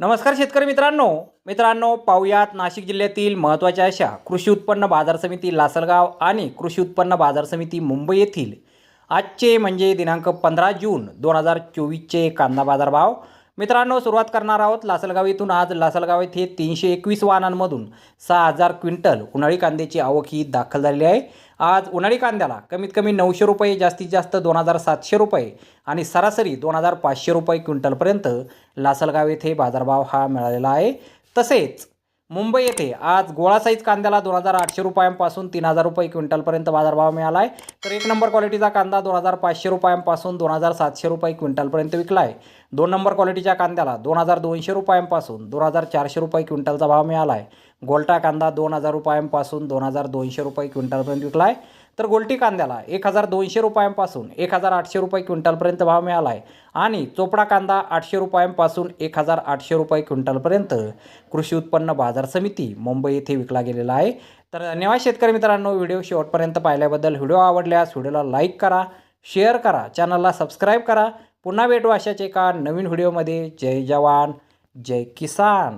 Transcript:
नमस्कार शेतकरी मित्रांनो. मित्रांनो पाहुयात नाशिक जिल्ह्यातील महत्त्वाच्या अशा कृषी उत्पन्न बाजार समिती लासलगाव आणि कृषी उत्पन्न बाजार समिती मुंबई येथील आजचे म्हणजे दिनांक पंधरा जून दोन हजार चोवीसचे कांदा बाजार भाव मित्रांनो सुरुवात करणार आहोत लासलगाव इथून. आज लासलगाव येथे तीनशे एकवीस वाहनांमधून सहा हजार क्विंटल उन्हाळी कांद्याची आवक ही दाखल झालेली आहे. आज उन्हाळी कांद्याला कमीत कमी नऊशे रुपये जास्तीत जास्त दोन हजार सातशे रुपये आणि सरासरी दोन हजार पाचशे रुपये क्विंटलपर्यंत लासलगाव येथे बाजारभाव हा मिळालेला आहे. तसेच मुंबई येथे आज गोळा साईज कांद्याला दोन हजार आठशे रुपयांपासून तीन हजार रुपये क्विंटलपर्यंत बाजारभाव मिळाला आहे तर एक नंबर क्वालिटीचा कांदा दोन हजार पाचशे रुपयांपासून दोन हजार सातशे रुपये क्विंटलपर्यंत विकला आहे दोन नंबर क्वालिटीच्या कांद्याला दोन हजार दोनशे रुपयांपासून दोन हजार चारशे रुपये क्विंटलचा भाव मिळाला आहे गोल्टा कांदा दोन हजार रुपयांपासून दोन हजार दोनशे रुपये क्विंटलपर्यंत विकला आहे तर गोल्टी कांद्याला एक हजार दोनशे रुपयांपासून एक हजार आठशे रुपये क्विंटलपर्यंत भाव मिळाला आहे आणि चोपडा कांदा आठशे रुपयांपासून एक हजार आठशे रुपये क्विंटलपर्यंत कृषी उत्पन्न बाजार समिती मुंबई येथे विकला गेलेला आहे. तर धन्यवाद शेतकरी मित्रांनो व्हिडिओ शेवटपर्यंत पाहिल्याबद्दल. व्हिडिओ आवडल्यास व्हिडिओला लाईक करा शेअर करा चॅनलला सबस्क्राईब करा. पुन्हा भेटू अशाच एका नवीन व्हिडिओमध्ये. जय जवान जय किसान.